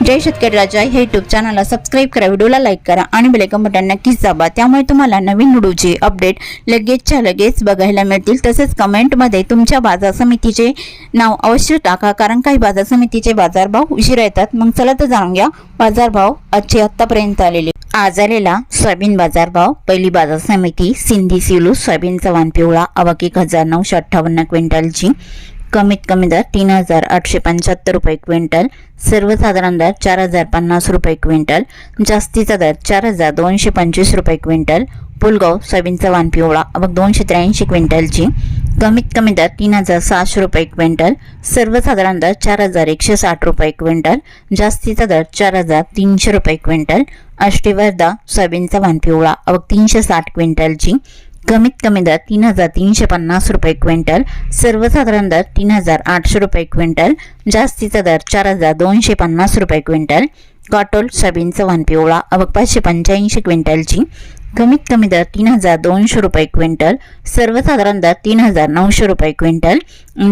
जय शेतकरी राजा हे युट्यूब चॅनलला सबस्क्राईब करा व्हिडिओला लाईक करा आणि बेलेकन बटन नक्कीच दाबा. त्यामुळे तुम्हाला नवीन व्हिडिओचे अपडेट लगेचच्या लगेच बघायला मिळतील. तसेच कमेंटमध्ये तुमच्या बाजार समितीचे नाव अवश्य टाका कारण काही बाजार समितीचे बाजारभाव उशिरा येतात. मग चला तर जाणून घ्या बाजारभाव आजचे आत्तापर्यंत आलेले. आज आलेला सोयाबीन बाजारभाव पहिली बाजार समिती सिंधी सिलू सोयाबीन चव्हाण पिवळा अवाक एक हजार नऊशे अठ्ठावन्न क्विंटलची. कमीत कमी दर तीन हजार आठशे पंच्याहत्तर रुपये क्विंटल सर्वसाधारण दर चार हजार पन्नास रुपये क्विंटल जास्तीचा दर चार हजार दोनशे पंचवीस रुपये क्विंटल पुलगाव सोयाबीनचा चव्हाण पिवळा मग दोनशे त्र्याऐंशी क्विंटलची. कमीत कमी दर तीन हजार सहाशे रुपये क्विंटल सर्वसाधारण दर चार हजार एकशे साठ रुपये क्विंटल जास्तीचा दर चार हजार तीनशे रुपये क्विंटल अष्टीवर्धा सोयाबीनचा चव्हाण पिवळा अवघ तीनशे साठ क्विंटलची. कमीत कमी दर तीन हजार तीनशे पन्नास रुपये क्विंटल सर्वसाधारण दर तीन हजार आठशे रुपये क्विंटल जास्तीचा दर चार हजार दोनशे पन्नास रुपये क्विंटल कॉटोल सोयाबीन चव्हाण पिवळा अवघ पाचशे पंच्याऐंशी क्विंटलची. कमीत कमी दर तीन हजार दोनशे रुपये क्विंटल सर्वसाधारण दर तीन हजार नऊशे रुपये क्विंटल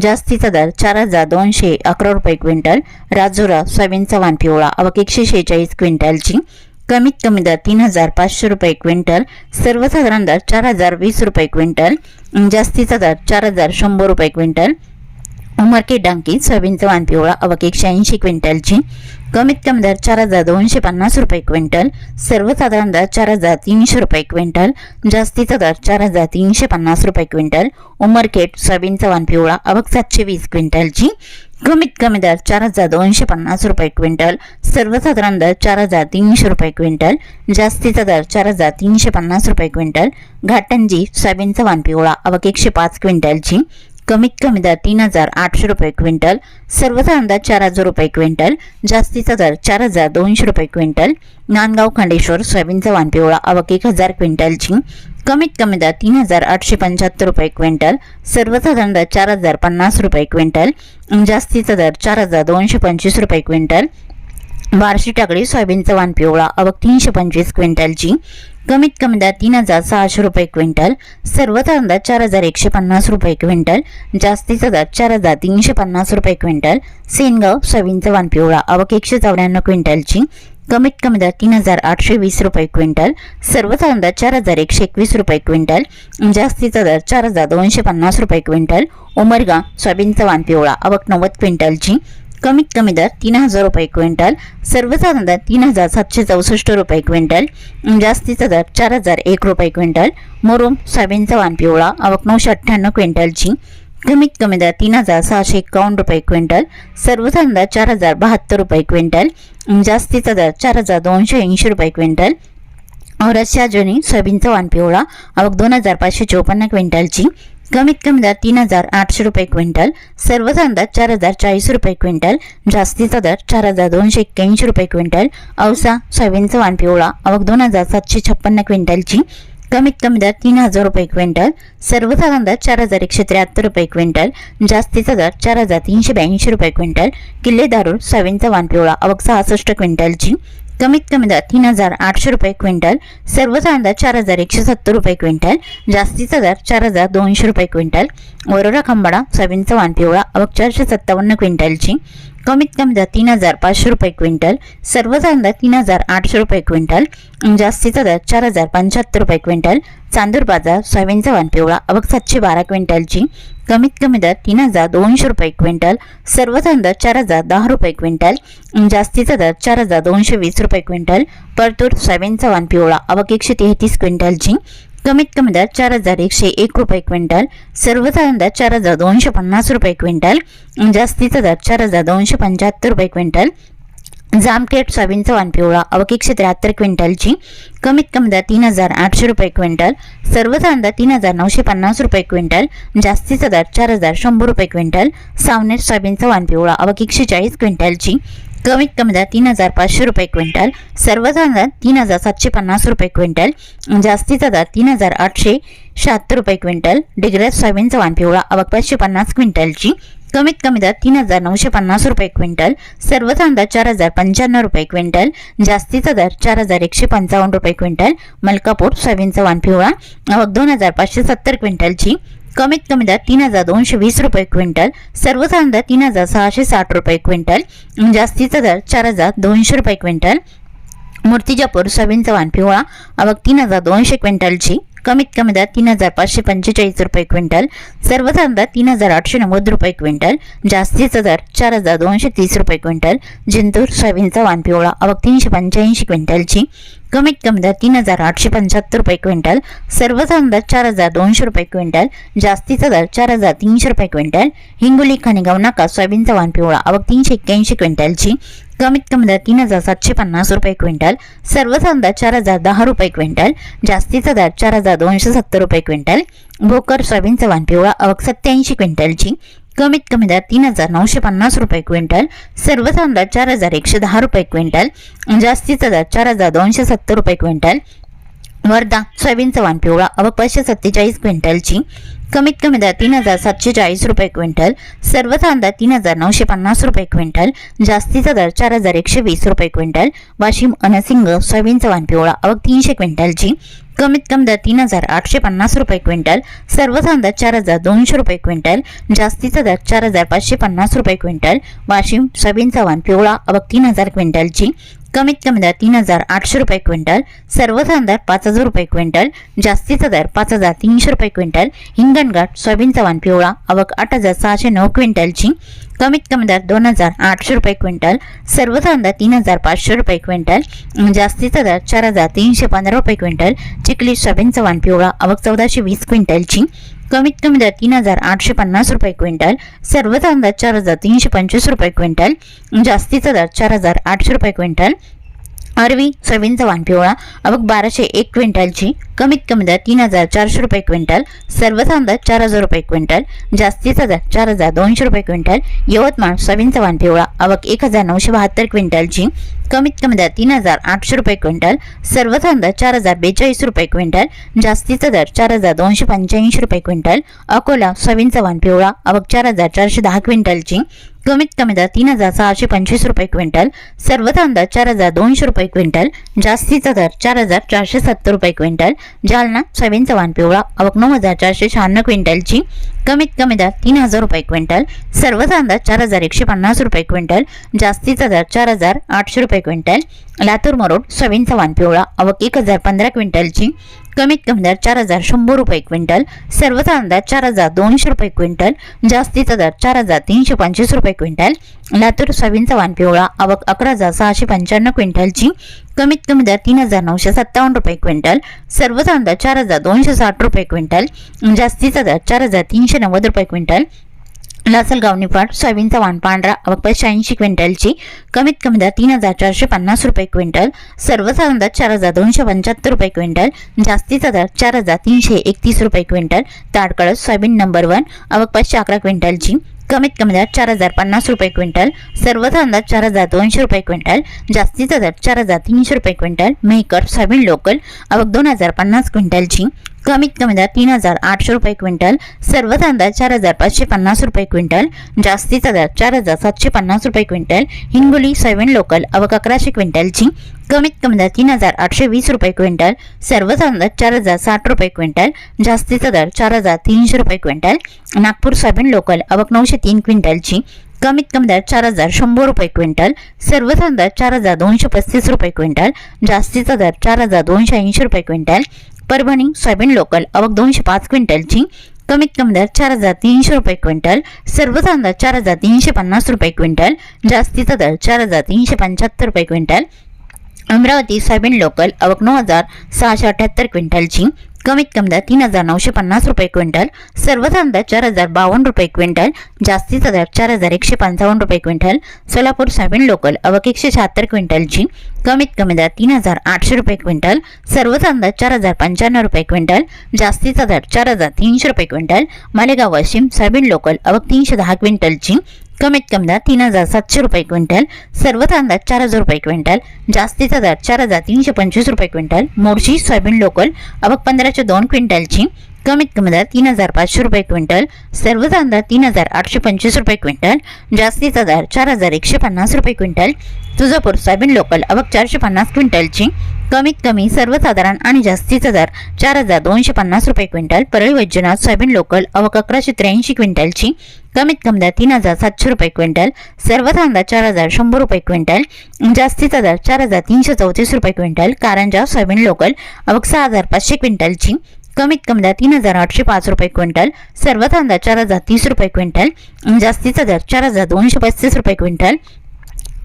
जास्तीचा दर चार हजार दोनशे अकरा रुपये क्विंटल राजुरा सोयाबीन चव्हाण पिवळा अवघ एकशे शेहेचाळीस क्विंटलची. कमीत कमी दर तीन हजार पाचशे रुपये क्विंटल सर्वसाधारण दर चार हजार वीस रुपये क्विंटल जास्तीचा दर चार हजार शंभर रुपये क्विंटल उमरकेट डांकी सोयाबीनचा वाण पिवळा अवक एकशे ऐंशी क्विंटलची कमीत कमी दर चार हजार दोनशे पन्नास रुपये क्विंटल सर्वसाधारण दर चार हजार तीनशे रुपये क्विंटल जास्तीचा दर चार हजार तीनशे पन्नास रुपये क्विंटल उमरखेड सोयाबीनचा वाण पिवळा अवक सातशे वीस क्विंटलची कमीत कमी दर चार हजार दोनशे पन्नास रुपये क्विंटल सर्वसाधारण दर चार हजार तीनशे रुपये क्विंटल जास्तीचा दर चार हजार तीनशे पन्नास रुपये क्विंटल घाटंजी सोयाबीनचा वाण पिवळा अवक एकशे पाच क्विंटलची कमीत कमी दर तीन हजार आठशे रुपये क्विंटल सर्वसाधारण दर चार हजार रुपये क्विंटल जास्तीचा दर चार हजार दोनशे रुपये क्विंटल नांदगाव खंडेश्वर सोयाबीनचा वाण पिवळा अवक एक हजार क्विंटलची कमीत कमी दर तीन हजार आठशे पंच्याहत्तर रुपये क्विंटल सर्वसाधारण दर चार हजार पन्नास रुपये क्विंटल जास्तीचा दर चार हजार दोनशे पंचवीस रुपये क्विंटल. बारशी टाकळी सोयाबीनचा वाण पिवळा अवक तीनशे पंचवीस क्विंटलची. कमीत कमी दर तीन हजार सहाशे रुपये क्विंटल सर्वसाधारण दर चार हजार एकशे पन्नास रुपये क्विंटल जास्तीचा दर चार हजार तीनशे पन्नास रुपये क्विंटल. सेनगाव सोयाबीनचा वाण पिवळा अवक एकशे चौऱ्याण्णव क्विंटलची. कमीत कमी दर तीन हजार आठशे वीस रुपये क्विंटल सर्वसाधारण दर चार हजार एकशे एकवीस रुपये क्विंटल जास्तीचा दर चार हजार दोनशे पन्नास रुपये क्विंटल उमरगा सोयाबीनचा वाण पिवळा अवक नव्वद क्विंटलची कमीत कमी दर तीन हजार रुपये क्विंटल सर्वसाधारण दर तीन हजार सातशे चौसष्ट रुपये क्विंटल जास्तीचा दर चार हजार एक रुपये क्विंटल मोरूम सोयाबीनचा वाण पिवळा अवक नऊशे अठ्ठ्याण्णव क्विंटलची कमीत कमी दर तीन हजार सहाशे एकावन्न रुपये क्विंटल सर्वसाधारण दर चार हजार बहात्तर रुपये क्विंटल जास्तीचा दर चार हजार दोनशे ऐंशी रुपये क्विंटल. औरतच्या जुनी सोयाबीनचा वाण पिवळा अवक दोन हजार पाचशे चोपन्न क्विंटलची. कमीत कमी दर तीन हजार आठशे रुपये क्विंटल सर्वसाधारण दर चार हजार चाळीस रुपये क्विंटल जास्तीचा दर चार हजार दोनशे एक्क्याऐंशी रुपये क्विंटल. औसा सोयाबीनचा वाण पिवळा अवक दोन हजार सातशे छप्पन्न क्विंटलची. कमीत कमी दर तीन हजार रुपये क्विंटल सर्वसाधारण दर चार हजार एकशे त्र्याहत्तर रुपये क्विंटल जास्तीचा दर चार हजार तीनशे ब्याऐंशी रुपये क्विंटल किल्ले दारूर सोयाबीनचा वाण पिवळा अवक सहासष्ट क्विंटलची कमीत कमी दर तीन हजार आठशे रुपये क्विंटल सर्वसाधारण दर चार हजार एकशे सत्तर रुपये क्विंटल जास्तीचा दर चार हजार दोनशे रुपये क्विंटल वरोरा खंबाडा सोयाबीनचा वाण पिवळा अवक चारशे सत्तावन्न क्विंटलची कमीत कमी दर तीन हजार पाचशे रुपये क्विंटल सर्वसाधारण दर तीन हजार आठशे रुपये क्विंटल जास्तीचा दर चार हजार पंच्याहत्तर रुपये क्विंटल चांदूर बाजार सोयाबीनचा वाण पिवळा अवघ सातशे बारा क्विंटलची कमीत कमी दर तीन हजार दोनशे रुपये क्विंटल सर्वसाधारण दर चार हजार दहा रुपये क्विंटल जास्तीचा दर चार हजार दोनशे वीस रुपये क्विंटल परतूर सोयाबीनचा वाण पिवळा अवघ एकशे तेहतीस क्विंटलची कमीत कमी दर चार हजार एकशे एक रुपये क्विंटल सर्वसाधारण दर चार हजार दोनशे पन्नास रुपये क्विंटल जास्तीचा दर चार हजार दोनशे पंच्याहत्तर रुपये क्विंटल. जामखेड सोयाबीनचा वाण पिवळा अवक एकशे त्र्याहत्तर क्विंटलची कमीत कमी दर तीन हजार आठशे रुपये क्विंटल सर्वसाधारण दर तीन हजार नऊशे पन्नास रुपये क्विंटल जास्तीचा दर चार हजार शंभर रुपये क्विंटल सावनेर सोयाबीनचा वाण पिवळा अवक एकशे चाळीस क्विंटलची कमीत कमी दर तीन हजार पाचशे रुपये क्विंटल सर्वसाधारण दर तीन हजार सातशे पन्नास रुपये क्विंटल जास्तीचा दर तीन हजार आठशे शहात्तर रुपये क्विंटल डिग्रज सोयाबीनचा वाण पिवळा अवक पाचशे पन्नास क्विंटलची कमीत कमी दर तीन हजार नऊशे पन्नास रुपये क्विंटल सर्व दर चार हजार पंच्याण्णव रुपये क्विंटल जास्तीचा दर चार हजार एकशे पंचावन्न रुपये क्विंटल मलकापूर सोयाबीनचा वाण पिवळा आवक दोन हजार पाचशे सत्तर क्विंटलची कमीत कमी दर तीन हजार दोनशे वीस रुपये क्विंटल सर्व दर तीन हजार सहाशे साठ रुपये क्विंटल जास्तीचा दर चार हजार दोनशे रुपये क्विंटल. मूर्तिजापूर सोयाबीन चव्हाण पिवळा आवक तीन हजार दोनशे क्विंटलची कमीत कमी दर तीन हजार पाचशे पंचेचाळीस रुपये क्विंटल सर्व दर तीन हजार आठशे नव्वद रुपये क्विंटल जास्तीचा दर चार हजार दोनशे तीस रुपये क्विंटल जिंतूर सोयाबीनचा वाण पिवळा आवक तीनशे पंच्याऐंशी क्विंटलची कमीत कमी दर तीन हजार आठशे पंच्याहत्तर रुपये क्विंटल सर्व कांदा चार हजार दोनशे रुपये क्विंटल जास्तीचा दर चार हजार तीनशे रुपये क्विंटल हिंगोली खाणेगाव नाका सोयाबीनचा वाण पिवळा आवक तीनशे एक्क्याऐंशी क्विंटलची कमीत कमी दर तीन हजार सातशे पन्नास रुपये क्विंटल सर्व कांदा चार हजार दहा रुपये क्विंटल जास्तीचा दर चार हजार दोनशे सत्तर रुपये क्विंटल भोकर सोयाबीन चव्हाण पिवळा अवक सत्याऐंशी क्विंटलची. कमीत कमी दर तीन हजार नऊशे पन्नास रुपये क्विंटल. सर्व कांदा चार हजार एकशे दहा रुपये क्विंटल. जास्तीचा दर चार हजार दोनशे सत्तर रुपये क्विंटल. वर्धा सोयाबीनचा वाण पिवळा अव पाचशे सत्तेचाळीस क्विंटलची कमीत कमी दर तीन हजार सातशे चाळीस रुपये क्विंटल सर्व कांदा तीन हजार नऊशे पन्नास रुपये क्विंटल जास्तीचा दर चार हजार एकशे वीस रुपये क्विंटल वाशिम अनसिंग सोयाबीनचा वाण पिवळा आवक तीनशे क्विंटलची कमीत कमी दर तीन हजार आठशे पन्नास रुपये क्विंटल सर्व कांदा चार हजार दोनशे रुपये क्विंटल जास्तीचा दर चार हजार पाचशे पन्नास रुपये क्विंटल वाशिम सोयाबीनचा वाण पिवळा अवघ तीन हजार क्विंटलची कमीत कमी दर तीन हजार आठशे रुपये क्विंटल सर्व दर पाच हजार रुपये क्विंटल जास्तीचा दर पाच हजार तीनशे रुपये क्विंटल हिंगणघाट सोयाबीनचा वाण पिवळा आवक आठ हजार सहाशे नऊ क्विंटलची कमीत कमी दर दोन हजार आठशे रुपये क्विंटल सर्व दर तीन हजार पाचशे रुपये क्विंटल जास्तीचा दर चार हजार तीनशे पंधरा रुपये क्विंटल चिखली सोयाबीनचा वाण पिवळा आवक चौदाशे वीस क्विंटलची कमीत कमी दर तीन हजार आठशे पन्नास रुपये क्विंटल सर्व कांदा चार हजार तीनशे पंचवीस रुपये क्विंटल जास्तीचा दर चार हजार आठशे रुपये क्विंटल. अरवी सोयाबीनचा वाण पिवळा आवक बाराशे एक क्विंटलची कमीत कमी दर तीन हजार चारशे रुपये क्विंटल सर्व कांदा चार हजार रुपये क्विंटल जास्तीचा दर चार हजार दोनशे रुपये क्विंटल यवतमाळ सोयाबीनचा वाण पिवळा आवक एक हजार नऊशे बहात्तर क्विंटलची कमीत कमी दर तीन हजार आठशे रुपये क्विंटल सर्व कांदा चार हजार बेचाळीस रुपये क्विंटल जास्तीचा दर चार हजार दोनशे पंच्याऐंशी रुपये क्विंटल अकोला सोयाबीनचा वाण पिवळा अवक चार हजार चारशे दहा क्विंटलची कमीत कमी दर तीन हजार सहाशे पंचवीस रुपये क्विंटल सर्व कांदा चार हजार दोनशे रुपये क्विंटल जास्तीचा दर चार हजार चारशे सत्तर रुपये क्विंटल जालना सोयाबीनचा वाण पिवळा आवक नऊ हजार चारशे शहाण्णव क्विंटलची कमीत कमी दर तीन हजार रुपये क्विंटल सर्व कांदा चार हजार एकशे पन्नास रुपये क्विंटल जास्तीचा दर चार हजार आठशे रुपये क्विंटल लातूर मरोड सोयाबीनचा वाण पिवळा आवक एक हजार पंधरा क्विंटलची कमीत कमी दर चार हजार शंभर रुपये क्विंटल सर्व दर चार हजार दोनशे रुपये क्विंटल जास्तीचा दर चार हजार तीनशे पंचवीस रुपये क्विंटल लातूर सोयाबीनचा वाण पिवळा आवक अकरा हजार सहाशे पंच्याण्णव क्विंटलची कमीत कमी दर तीन हजार नऊशे सत्तावन्न रुपये क्विंटल सर्व दर चार हजार दोनशे साठ रुपये क्विंटल जास्तीचा दर चार हजार तीनशे नव्वद रुपये क्विंटल लासलगाव निफाड सोयाबीनचा वाण पांढरा आवक शहाऐंशी ऐंशी क्विंटलची. कमीत कमी दर तीन हजार चारशे पन्नास रुपये क्विंटल. सर्व दर चार हजार दोनशे पंच्याहत्तर रुपये क्विंटल. जास्तीचा दर चार हजार तीनशे एकतीस रुपये quintal. Tadkalas soybean number one आवक अकरा क्विंटलची. कमीत कमी दर चार हजार पन्नास रुपये क्विंटल. सर्व दर चार हजार दोनशे रुपये क्विंटल. जास्तीचा दर चार हजार तीनशे रुपये क्विंटल. मेकर सोयाबीन लोकल आवक दोन हजार पन्नास क्विंटलची. कमीत कमी दर तीन हजार आठशे रुपये क्विंटल सर्व कांदा चार हजार पाचशे पन्नास रुपये क्विंटल जास्तीचा दर चार हजार सातशे पन्नास रुपये क्विंटल हिंगोली सोयाबीन लोकल अवक अकराशे क्विंटलची कमीत कमी दर तीन हजार आठशे वीस रुपये क्विंटल सर्व कांदा चार हजार साठ रुपये क्विंटल जास्तीचा दर चार हजार तीनशे रुपये क्विंटल नागपूर सोयाबीन लोकल अवक नऊशे तीन क्विंटलची कमीत कमी दर चार हजार शंभर रुपये क्विंटल सर्व कांदा चार हजार दोनशे पस्तीस रुपये क्विंटल जास्तीचा दर चार हजार दोनशे ऐंशी रुपये क्विंटल परभणी सोयाबीन लोकल आवक दोनशे पाच क्विंटलची कमीत कमी दर चार हजार तीनशे रुपये क्विंटल सर्व कांदा चार हजार तीनशे पन्नास रुपये क्विंटल जास्तीचा दर चार हजार तीनशे पंच्याहत्तर रुपये क्विंटल. अमरावती सोयाबीन लोकल आवक नऊ हजार सहाशे अठ्याहत्तर क्विंटलची कमीत कमी दर तीन हजार नऊशे पन्नास रुपये क्विंटल सर्व कांदा चार हजार बावन्न रुपये क्विंटल जास्तीचा दर चार हजार एकशे पंचावन्न रुपये क्विंटल. सोलापूर सोयाबीन लोकल आवक एकशे शहात्तर क्विंटलची कमीत कमी दर तीन हजार आठशे रुपये क्विंटल सर्व कांदा चार हजार पंच्याण्णव रुपये क्विंटल जास्तीचा दर चार हजार तीनशे रुपये quintal Malegaon Washim soybean local आवक तीनशे दहा क्विंटलची कमीत कमी दर तीन हजार सातशे रुपये क्विंटल सर्व अंदाज चार हजार रुपये क्विंटल जास्तीचा दर चार हजार तीनशे पंचवीस रुपये क्विंटल मोर्शी सोयाबीन लोकल आवक पंधराशे दोन क्विंटलची कमीत कमी दर तीन हजार पाचशे रुपये क्विंटल सर्व कांदा तीन हजार आठशे पंचवीस रुपये क्विंटल जास्तीचा दर चार हजार एकशे पन्नास रुपये क्विंटल तुळजापूर सोयाबीन लोकल अवक चारशे पन्नास क्विंटलची कमीत कमी सर्वसाधारण आणि जास्तीचा दर चार हजार दोनशे पन्नास रुपये quintal Parli Vaijnath soybean local अवक अकराशे त्र्याऐंशी क्विंटलची कमीत कमी दर तीन हजार सातशे रुपये क्विंटल सर्व कांदा चार हजार शंभर रुपये क्विंटल जास्तीचा दर चार हजार तीनशे चौतीस रुपये क्विंटल कारंजा सोयाबीन लोकल अवक सहा हजार पाचशे क्विंटलची कमीत कमी दर तीन हजार आठशे पाच रुपये क्विंटल सर्व कांदा चार हजार तीस रुपये क्विंटल जास्तीचा दर चार हजार दोनशे पस्तीस रुपये क्विंटल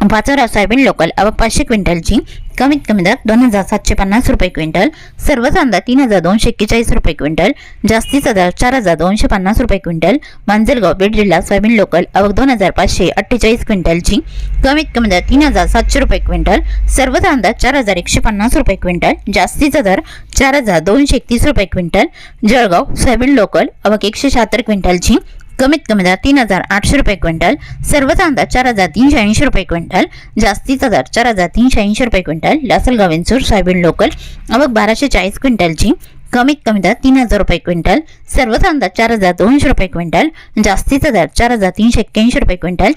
पाचोरा सोयाबीन लोकल अवक पाचशे क्विंटलची कमीत कमी दर दोन हजार सातशे पन्नास रुपये क्विंटल. सर्व कांदा तीन हजार दोनशे एक्केचाळीस रुपये क्विंटल. जास्तीचा दर चार हजार दोनशे पन्नास रुपये क्विंटल. मांजलगाव बीड जिल्हा सोयाबीन लोकल अवक दोन हजार पाचशे अठ्ठेचाळीस क्विंटलची कमीत कमी दर तीन हजार सातशे रुपये क्विंटल. सर्व कांदा चार हजार एकशे पन्नास रुपये क्विंटल. जास्तीचा दर चार हजार दोनशे एकतीस रुपये क्विंटल. जळगाव सोयाबीन लोकल अवक एकशे शहात्तर क्विंटलची कमीत कमी दर तीन हजार आठशे रुपये क्विंटल सर्व कांदा चार हजार तीनशे ऐंशी रुपये क्विंटल जास्तीचा दर चार हजार तीनशे ऐंशी रुपये quintal Lasalgaon Vinchur soybean local अवघ बाराशे चाळीस क्विंटलची कमीत कमी दर तीन हजार रुपये क्विंटल सर्व कांदा चार हजार दोनशे रुपये क्विंटल जास्तीचा दर चार हजार तीनशे एक्क्याऐंशी रुपये क्विंटल